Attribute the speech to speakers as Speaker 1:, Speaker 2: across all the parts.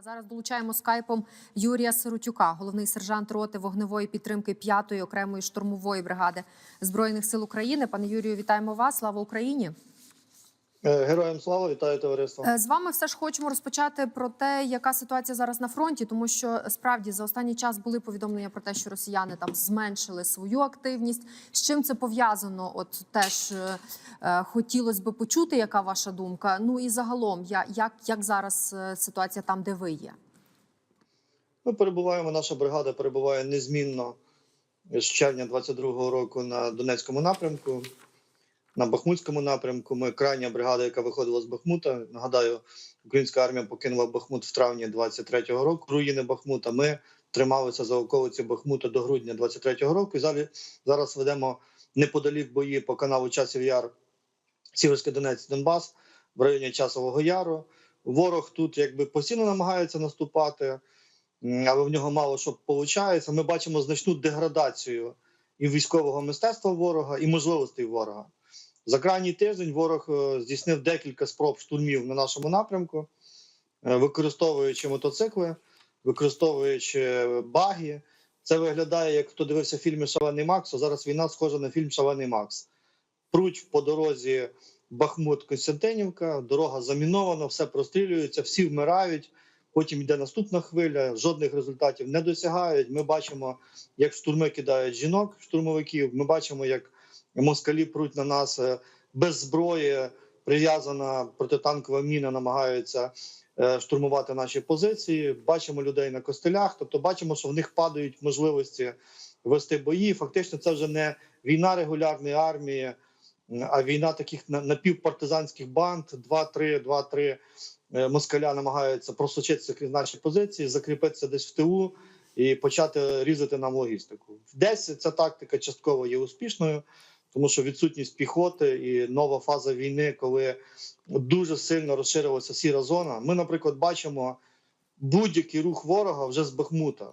Speaker 1: А зараз долучаємо скайпом Юрія Сиротюка, головний сержант роти вогневої підтримки 5-ї окремої штурмової бригади збройних сил України. Пане Юрію, вітаємо вас! Слава Україні!
Speaker 2: Е, Героям слава, вітаю товариство.
Speaker 1: Е, З вами все ж хочемо розпочати про те, яка ситуація зараз на фронті, тому що справді за останній час були повідомлення про те, що росіяни там зменшили свою активність. З чим це пов'язано? От теж е, е, хотілося б почути, яка ваша думка. Ну і загалом, я, як, як зараз е, ситуація там, де ви є?
Speaker 2: Ми перебуваємо. Наша бригада перебуває незмінно з червня 22-го року на Донецькому напрямку. На Бахмутському напрямку. Ми крайня бригада, яка виходила з Бахмута. Нагадаю, українська армія покинула Бахмут в травні 23-го року. Руїни Бахмута. Ми трималися за околиці Бахмута до грудня 23-го року. І зараз, зараз ведемо неподалік бої по каналу Часів Яр, Сіверський Донець, Донбас в районі Часового Яру. Ворог тут якби постійно намагається наступати, але в нього мало що виходить. Ми бачимо значну деградацію і військового мистецтва ворога, і можливостей ворога. За крайній тиждень ворог е, здійснив декілька спроб штурмів на нашому напрямку, е, використовуючи мотоцикли, використовуючи баги. Це виглядає, як хто дивився фільми Шалений Макс. а Зараз війна схожа на фільм Шалений Макс. Пруть по дорозі Бахмут Костянтинівка, дорога замінована, все прострілюється, всі вмирають. Потім йде наступна хвиля, жодних результатів не досягають. Ми бачимо, як штурми кидають жінок, штурмовиків. Ми бачимо, як москалі пруть на нас е, без зброї, прив'язана протитанкова міна, намагаються е, штурмувати наші позиції. Бачимо людей на костелях, тобто бачимо, що в них падають можливості вести бої. Фактично, це вже не війна регулярної армії, а війна таких на- напівпартизанських банд. Два-три, два-три е, москаля намагаються просочитися крізь наші позиції, закріпитися десь в тилу і почати різати нам логістику. Десь ця тактика частково є успішною, тому що відсутність піхоти і нова фаза війни, коли дуже сильно розширилася сіра зона. Ми, наприклад, бачимо будь-який рух ворога вже з Бахмута.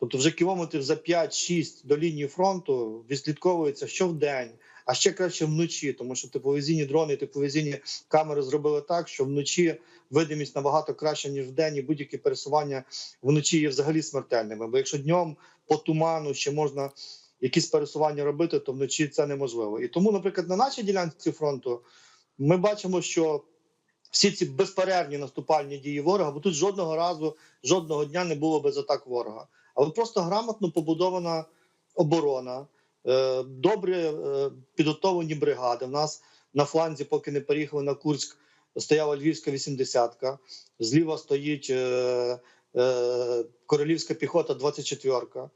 Speaker 2: Тобто, вже кілометрів за 5-6 до лінії фронту відслідковується щовдень, а ще краще вночі, тому що тепловізійні дрони, тепловізійні камери зробили так, що вночі видимість набагато краще ніж вдень, і будь-які пересування вночі є взагалі смертельними. Бо якщо днем по туману ще можна якісь пересування робити, то вночі це неможливо. І тому, наприклад, на нашій ділянці фронту ми бачимо, що всі ці безперервні наступальні дії ворога, бо тут жодного разу, жодного дня не було без атак ворога, але просто грамотно побудована оборона, е, добре е, підготовлені бригади. У нас на фланзі, поки не переїхали на Курськ, стояла Львівська 80-ка, зліва стоїть е, королівська піхота 24-ка.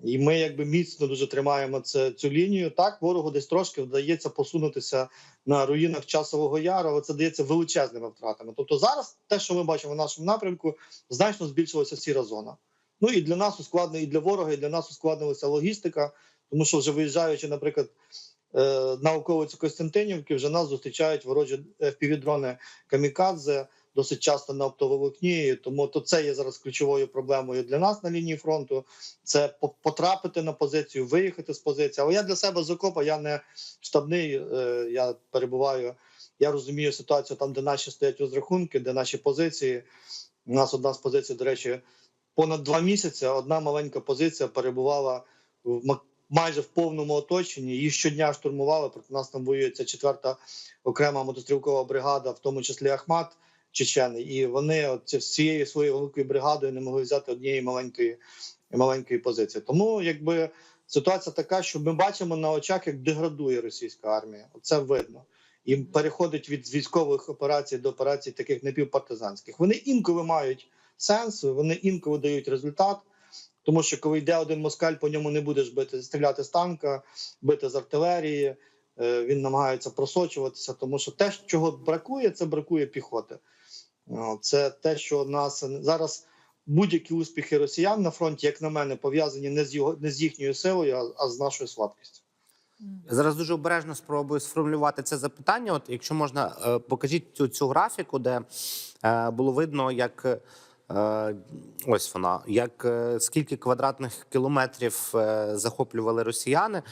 Speaker 2: І ми якби міцно дуже тримаємо це, цю лінію. Так, ворогу десь трошки вдається посунутися на руїнах часового яру, але це дається величезними втратами. Тобто зараз те, що ми бачимо в нашому напрямку, значно збільшилася сіра зона. Ну і для нас ускладнено, і для ворога, і для нас ускладнилася логістика, тому що вже виїжджаючи, наприклад, е, на околицю Костянтинівки, вже нас зустрічають ворожі FPV-дрони камікадзе досить часто на оптоволокні. Тому то це є зараз ключовою проблемою для нас на лінії фронту. Це потрапити на позицію, виїхати з позиції. Але я для себе з окопа, я не штабний, е, я перебуваю. Я розумію ситуацію там, де наші стоять розрахунки, де наші позиції. У нас одна з позицій, до речі, понад два місяці. Одна маленька позиція перебувала в майже в повному оточенні. Її щодня штурмували. Проти нас там воює ця четверта окрема мотострілкова бригада, в тому числі Ахмат Чечени. І вони от з цією своєю великою бригадою не могли взяти однієї маленької маленької позиції. Тому якби ситуація така, що ми бачимо на очах, як деградує російська армія. Це видно. І переходить від військових операцій до операцій таких напівпартизанських. Вони інколи мають сенс, вони інколи дають результат. Тому що коли йде один москаль, по ньому не будеш бити, стріляти з танка, бити з артилерії. Е, Він намагається просочуватися, тому що те, чого бракує, це бракує піхоти. О, Це те, що нас зараз будь-які успіхи росіян на фронті, як на мене, пов'язані не з його не з їхньою силою, а, з нашою слабкістю.
Speaker 3: Зараз дуже обережно спробую сформулювати це запитання. От, якщо можна, е, покажіть цю, цю графіку, де е, було видно, як е, ось вона, як скільки квадратних кілометрів захоплювали росіяни.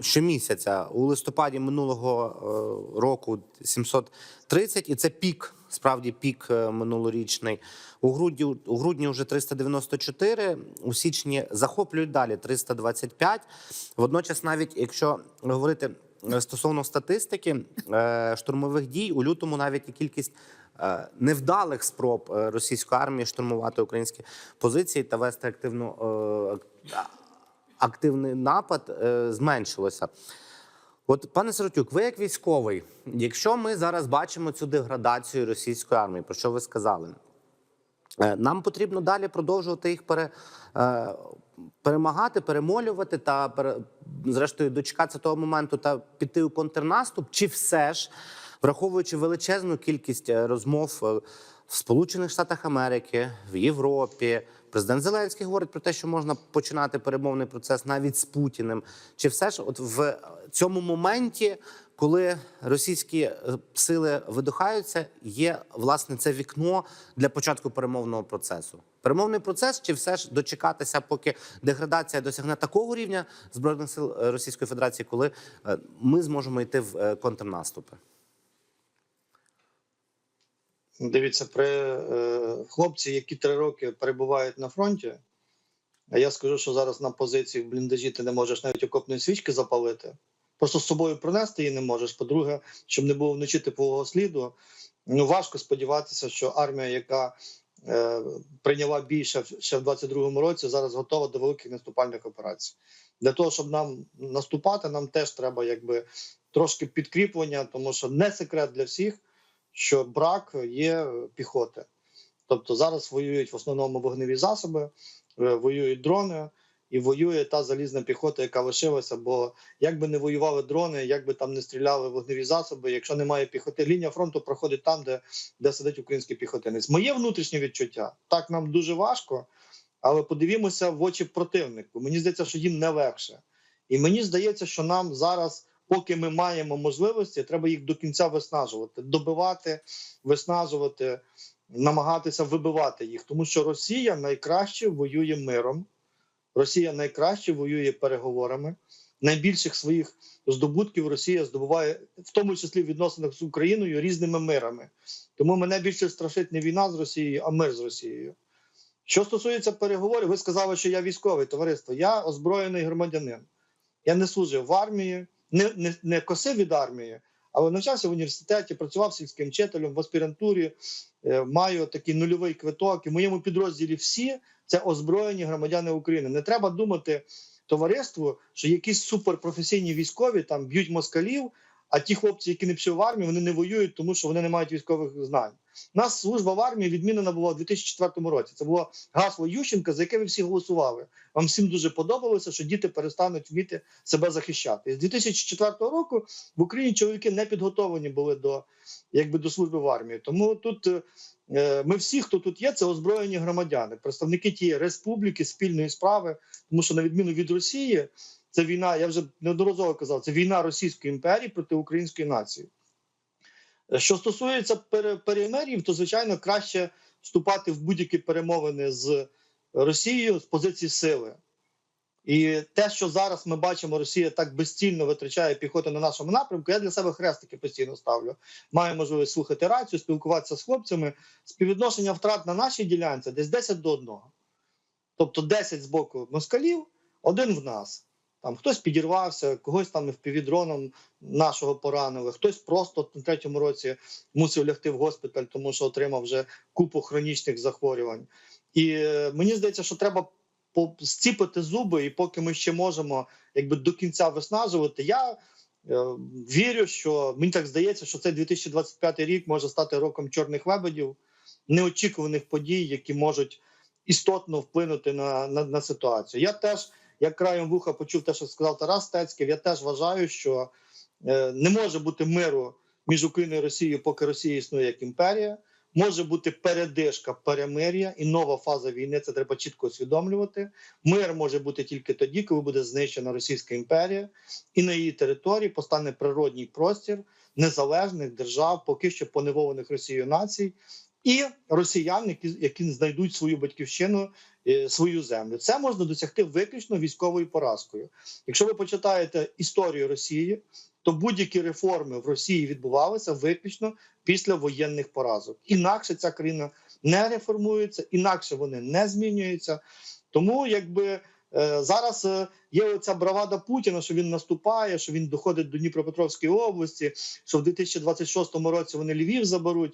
Speaker 3: Щомісяця у листопаді минулого року 730, і це пік Справді пік е, минулорічний. У грудні у грудні вже 394, у січні захоплюють далі 325. Водночас, навіть якщо говорити е, стосовно статистики е, штурмових дій, у лютому навіть і кількість невдалих спроб російської армії штурмувати українські позиції та вести активну активний напад зменшилося. От, пане Сиротюк, ви як військовий, якщо ми зараз бачимо цю деградацію російської армії, про що ви сказали, е, нам потрібно далі продовжувати їх пере, е, перемагати, перемолювати та пере, зрештою дочекатися того моменту та піти у контрнаступ, чи все ж, враховуючи величезну кількість е, розмов в Сполучених Штатах Америки, в Європі, президент Зеленський говорить про те, що можна починати перемовний процес навіть з Путіним. Чи все ж, от в цьому моменті, коли російські е, сили видихаються, є власне це вікно для початку перемовного процесу? Перемовний процес, чи все ж дочекатися, поки деградація досягне такого рівня збройних сил е, Російської Федерації, коли е, ми зможемо йти в контрнаступи?
Speaker 2: Дивіться, при е, хлопці, які три роки перебувають на фронті. А я скажу, що зараз на позиції в бліндажі ти не можеш навіть окопної свічки запалити. Просто з собою пронести її не можеш. По-друге, щоб не було вночі типового сліду. Ну важко сподіватися, що армія, яка е, прийняла більше ще в 22-му році, зараз готова до великих наступальних операцій. Для того, щоб нам наступати, нам теж треба якби трошки підкріплення, тому що не секрет для всіх, що брак є піхоти. Тобто зараз воюють в основному вогневі засоби, е, воюють дрони і воює та залізна піхота, яка лишилася. Бо як би не воювали дрони, як би там не стріляли вогневі засоби, якщо немає піхоти, лінія фронту проходить там, де, де сидить український піхотинець. Моє внутрішнє відчуття так нам дуже важко, але подивімося в очі противнику. Мені здається, що їм не легше. І мені здається, що нам зараз, поки ми маємо можливості, треба їх до кінця виснажувати, добивати, виснажувати, намагатися вибивати їх, тому що Росія найкраще воює миром. Росія найкраще воює переговорами. Найбільших своїх здобутків Росія здобуває, в тому числі в відносинах з Україною, різними мирами. Тому мене більше страшить не війна з Росією, а мир з Росією. Що стосується переговорів, ви сказали, що я військовий товариство. Я озброєний громадянин. Я не служив в армії, не, не, не косив від армії, але навчався в університеті, працював сільським вчителем в аспірантурі, е, маю такий нульовий квиток. І в моєму підрозділі всі це озброєні громадяни України. Не треба думати товариству, що якісь суперпрофесійні військові там б'ють москалів, а ті хлопці, які не пішли в армію, вони не воюють, тому що вони не мають військових знань. Нас служба в армії відмінена була у 2004 році. Це було гасло Ющенка, за яке ви всі голосували. Вам всім дуже подобалося, що діти перестануть вміти себе захищати. І з 2004 року в Україні чоловіки не підготовлені були до, якби, до служби в армії. Тому тут е, ми всі, хто тут є, це озброєні громадяни, представники тієї республіки, спільної справи, тому що на відміну від Росії, це війна, я вже неодноразово казав, це війна Російської імперії проти української нації. Е, Що стосується пере- перемир'їв, то звичайно краще вступати в будь-які перемовини з Росією з позиції сили. І те, що зараз ми бачимо, Росія так безцільно витрачає піхоту на нашому напрямку, я для себе хрестики постійно ставлю. Маю можливість слухати рацію, спілкуватися з хлопцями. Співвідношення втрат на нашій ділянці десь 10 до 1. Тобто 10 з боку москалів, один в нас. Там хтось підірвався, когось там впівдроном нашого поранили, хтось просто на третьому році мусив лягти в госпіталь, тому що отримав вже купу хронічних захворювань. І е, мені здається, що треба зціпити зуби, і поки ми ще можемо якби до кінця виснажувати. Я е, вірю, що мені так здається, що цей 2025 рік може стати роком чорних лебедів, неочікуваних подій, які можуть істотно вплинути на, на, на ситуацію. Я теж, як краєм вуха, почув те, що сказав Тарас Стецький, я теж вважаю, що е, не може бути миру між Україною і Росією, поки Росія існує як імперія. Може бути передишка перемир'я і нова фаза війни. Це треба чітко усвідомлювати. Мир може бути тільки тоді, коли буде знищена Російська імперія, і на її території постане природній простір незалежних держав, поки що поневолених Росією націй, і росіян, які, які знайдуть свою батьківщину, е, свою землю. Це можна досягти виключно військовою поразкою. Якщо ви почитаєте історію Росії, то будь-які реформи в Росії відбувалися виключно після воєнних поразок. Інакше ця країна не реформується, інакше вони не змінюються. Тому якби. е, Зараз е, є оця бравада Путіна, що він наступає, що він доходить до Дніпропетровської області, що в 2026 році вони Львів заберуть.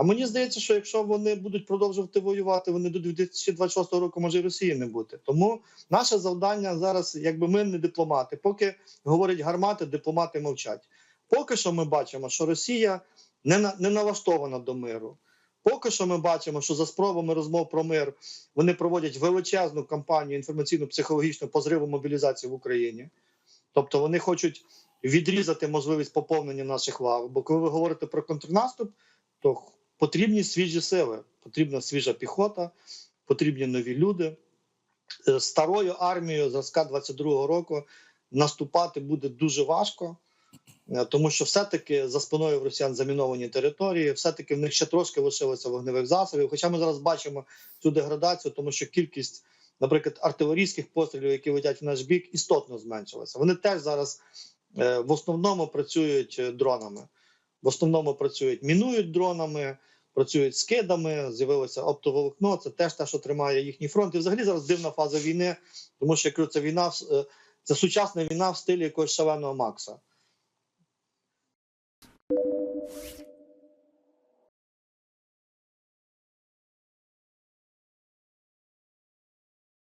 Speaker 2: А мені здається, що якщо вони будуть продовжувати воювати, вони до 2026 року може і Росії не бути. Тому наше завдання зараз, якби ми не дипломати, поки говорять гармати, дипломати мовчать. Поки що ми бачимо, що Росія не на не налаштована до миру. Поки що ми бачимо, що за спробами розмов про мир вони проводять величезну кампанію інформаційно-психологічну по зриву мобілізації в Україні. Тобто вони хочуть відрізати можливість поповнення наших лав. Бо коли ви говорите про контрнаступ, то потрібні свіжі сили, потрібна свіжа піхота, потрібні нові люди. Е, Старою армією зразка 22-го року наступати буде дуже важко. Е, Тому що все-таки за спиною в росіян заміновані території, все-таки в них ще трошки лишилося вогневих засобів. Хоча ми зараз бачимо цю деградацію, тому що кількість, наприклад, артилерійських пострілів, які летять в наш бік, істотно зменшилася. Вони теж зараз е, в основному працюють дронами, в основному працюють, мінують дронами, працюють скидами. З'явилося оптоволокно. Це теж те, що тримає їхній фронт. І взагалі зараз дивна фаза війни, тому що я кажу, це війна е, це сучасна війна в стилі якогось шаленого Макса.